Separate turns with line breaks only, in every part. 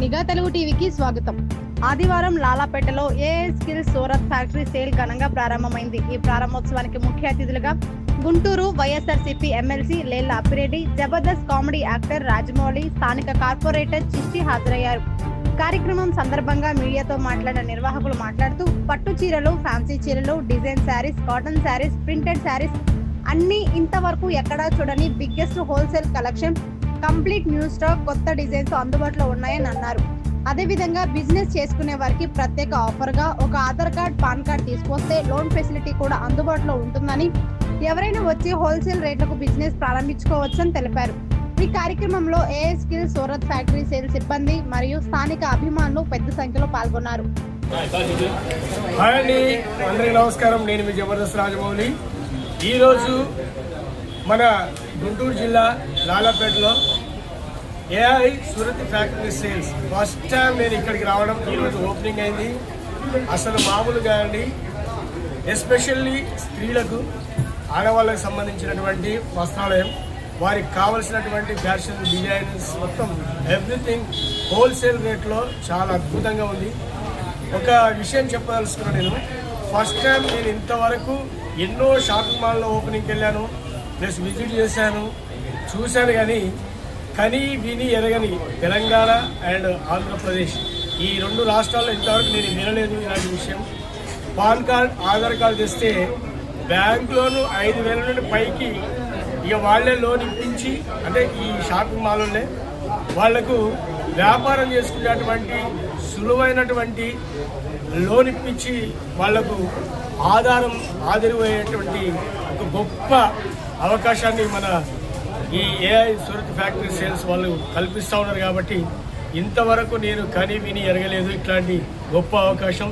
నిఘా తెలుగు టీవీకి స్వాగతం. ఆదివారం లాలాపేటలో ఏఏ స్కిల్స్ సూరత్ ఫ్యాక్టరీ సేల్ ఘనంగా ప్రారంభమైంది. ఈ ప్రారంభోత్సవానికి ముఖ్య అతిథులుగా Guntur YSRCP MLC Lella Appireddy Jabardasth comedy actor Rajamouli స్థానిక కార్పొరేటర్ చిష్టి హాజరయ్యారు. కార్యక్రమం సందర్భంగా మీడియాతో మాట్లాడిన నిర్వాహకులు మాట్లాడుతూ పట్టు చీరలు ఫ్యాన్సీ చీరలు design saris cotton saris printed saris అన్ని ఇంతవరకు ఎక్కడా చూడని biggest wholesale collection complete new stock కొత్త డిజైన్స్ అందుబాటులో ఉన్నాయని అన్నారు. అదేవిధంగా బిజినెస్ చేసుకునే వారికి ప్రత్యేక ఆఫర్గా ఒక ఆధార్ కార్డ్ పాన్ కార్డ్ తీసుకొస్తే లోన్ ఫెసిలిటీ కూడా అందుబాటులో ఉంటుందని ఎవరైనా వచ్చి హోల్సేల్ రేట్లకు బిజినెస్ ప్రారంభించుకోవచ్చని తెలిపారు. ఈ కార్యక్రమంలో AI skill Surat factory sale సిబ్బంది మరియు స్థానిక అభిమానులు పెద్ద సంఖ్యలో పాల్గొన్నారు.
హాయ్ అండి. అందరికీ నమస్కారం. నేను మీ జబర్దస్త్ రాజమౌళి. ఈరోజు మన గుంటూరు జిల్లా లాలాపేటలో AI Surat factory sales. First time నేను ఇక్కడికి రావడం ఈరోజు ఓపెనింగ్ అయింది. అసలు మామూలుగా అండి ఎస్పెషల్లీ స్త్రీలకు ఆడవాళ్ళకు సంబంధించినటువంటి వస్త్రాలయం వారికి కావలసినటువంటి ఫ్యాషన్ డిజైన్స్ మొత్తం ఎవ్రీథింగ్ హోల్సేల్ రేట్లో చాలా అద్భుతంగా ఉంది. ఒక విషయం చెప్పదలుచుకున్నాను నేను ఫస్ట్ టైం నేను ఇంతవరకు ఎన్నో షాపింగ్ మాల్లో ఓపెనింగ్కి వెళ్ళాను ప్లస్ విజిట్ చేశాను చూశాను కానీ కని విని ఎరగని తెలంగాణ అండ్ ఆంధ్రప్రదేశ్. ఈ రెండు రాష్ట్రాల్లో ఇంతవరకు నేను వినలేదు ఇలాంటి విషయం. పాన్ కార్డ్ ఆధార్ కార్డు తెస్తే బ్యాంక్ లోను ఐదు వేల నుండి పైకి ఇక వాళ్ళే లోన్ ఇప్పించి అంటే ఈ షాపింగ్ మాల్లోనే వాళ్ళకు వ్యాపారం చేసుకునేటువంటి సులువైనటువంటి లోన్ ఇప్పించి వాళ్ళకు ఆధారం ఆదరిపోయేటువంటి ఒక గొప్ప అవకాశాన్ని మన ఈ ఏఐ సూరత్ ఫ్యాక్టరీ సేల్స్ వాళ్ళు కల్పిస్తూ ఉన్నారు కాబట్టి ఇంతవరకు నేను కని విని ఎరగలేదు. ఇట్లాంటి గొప్ప అవకాశం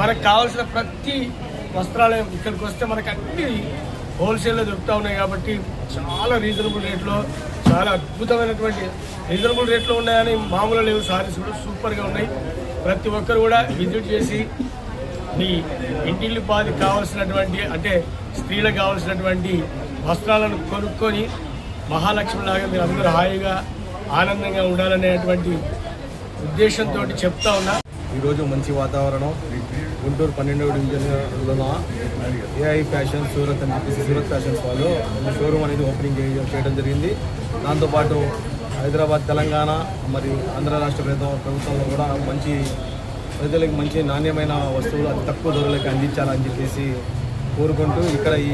మనకు కావాల్సిన ప్రతి వస్త్రాలయం ఇక్కడికి వస్తే మనకు అన్ని హోల్సేల్లో దొరుకుతూ ఉన్నాయి కాబట్టి చాలా రీజనబుల్ రేట్లో చాలా అద్భుతమైనటువంటి రీజనబుల్ రేట్లో ఉన్నాయని మామూలు లేవు. సారీస్ కూడా సూపర్గా ఉన్నాయి. ప్రతి ఒక్కరు కూడా విజిట్ చేసి మీ ఇంటిల్లి పాది కావాల్సినటువంటి అంటే స్త్రీలకు కావాల్సినటువంటి వస్త్రాలను కొనుక్కొని మహాలక్ష్మిలాగా మీరు అందరూ హాయిగా ఆనందంగా ఉండాలనేటువంటి ఉద్దేశంతో చెప్తా ఉన్నా.
ఈరోజు మంచి వాతావరణం. గుంటూరు పన్నెండవ డివిజన్లో ఏఐ ఫ్యాషన్ సూరత్ అని చెప్పేసి సూరత్ ఫ్యాషన్స్ వాళ్ళు షోరూమ్ అనేది ఓపెనింగ్ చేయడం జరిగింది. దాంతోపాటు హైదరాబాద్ తెలంగాణ మరి ఆంధ్ర రాష్ట్ర ప్రభుత్వం ప్రభుత్వంలో కూడా మంచి ప్రజలకు మంచి నాణ్యమైన వస్తువులు అతి తక్కువ ధరలకు అందించాలని చెప్పేసి కోరుకుంటూ ఇక్కడ ఈ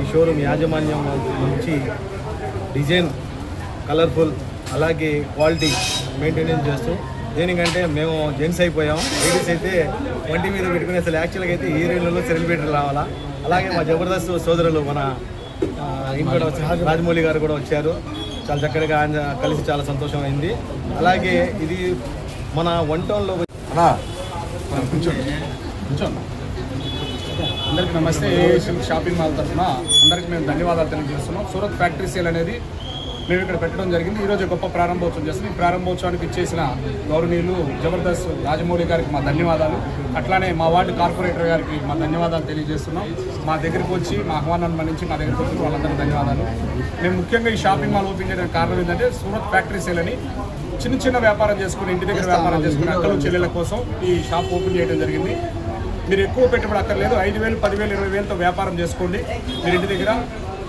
ఈ షోరూమ్ యాజమాన్యం మంచి డిజైన్ కలర్ఫుల్ అలాగే క్వాలిటీ మెయింటెనెన్స్ చేస్తూ దేనికంటే మేము జెంట్స్ అయిపోయాం లేడీస్ అయితే వంటి మీద పెట్టుకుని అసలు యాక్చువల్గా అయితే హీరోయిన్లలో సెలబ్రిటీ రావాలా? అలాగే మా జబర్దస్త్ సోదరులు మన ఆ, ఇంకోటి వచ్చి రాజమౌళి గారు కూడా వచ్చారు. చాలా చక్కగా ఆయన కలిసి చాలా సంతోషం అయింది అలాగే ఇది మన వన్ టౌన్లో
అందరికీ నమస్తే. ఏ షాపింగ్ మాల్ తరఫున అందరికీ మేము ధన్యవాదాలు తెలియజేస్తున్నాం. సూరత్ ఫ్యాక్టరీ సేల్ అనేది మేము ఇక్కడ పెట్టడం జరిగింది. ఈరోజు గొప్ప ప్రారంభోత్సవం చేస్తుంది. ఈ ప్రారంభోత్సవానికి ఇచ్చేసిన గౌరవనీయులు జబర్దస్త్ రాజమౌళి గారికి మా ధన్యవాదాలు. అట్లానే మా వార్డు కార్పొరేటర్ గారికి మా ధన్యవాదాలు తెలియజేస్తున్నాం. మా దగ్గరికి వచ్చి మా ఆహ్వానాన్ని మన్నించి మా దగ్గరికి వచ్చి వాళ్ళందరికీ ధన్యవాదాలు. మేము ముఖ్యంగా ఈ షాపింగ్ మాల్ ఓపెన్ చేయడానికి కారణం ఏంటంటే సూరత్ ఫ్యాక్టరీ సేల్ అని చిన్న చిన్న వ్యాపారం చేసుకుని ఇంటి దగ్గర వ్యాపారం చేసుకుని అక్కలు చెల్లెల కోసం ఈ షాప్ ఓపెన్ చేయడం జరిగింది. మీరు ఎక్కువ పెట్టుబడి అక్కర్లేదు. ఐదు వేలు పదివేలు ఇరవై వేలతో వ్యాపారం చేసుకోండి. మీరు ఇంటి దగ్గర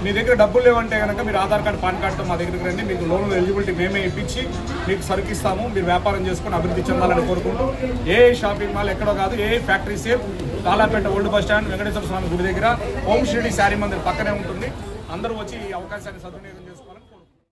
మీ దగ్గర డబ్బులు లేవంటే కనుక మీరు ఆధార్ కార్డు పాన్ కార్డుతో మా దగ్గరికి రండి. మీకు లోన్ ఎలిజిబిలిటీ మేమే ఇప్పించి మీకు సరుకిస్తాము. మీరు వ్యాపారం చేసుకొని అభివృద్ధి చెందాలని కోరుకుంటూ ఏ షాపింగ్ మాల్ ఎక్కడో కాదు ఏ factory sale Kalapeta old bus stand Venkateswara Swamy గుడి దగ్గర ఓం షిరిడి శారీ మందిర్ పక్కనే ఉంటుంది. అందరూ వచ్చి ఈ అవకాశాన్ని సద్వినియోగం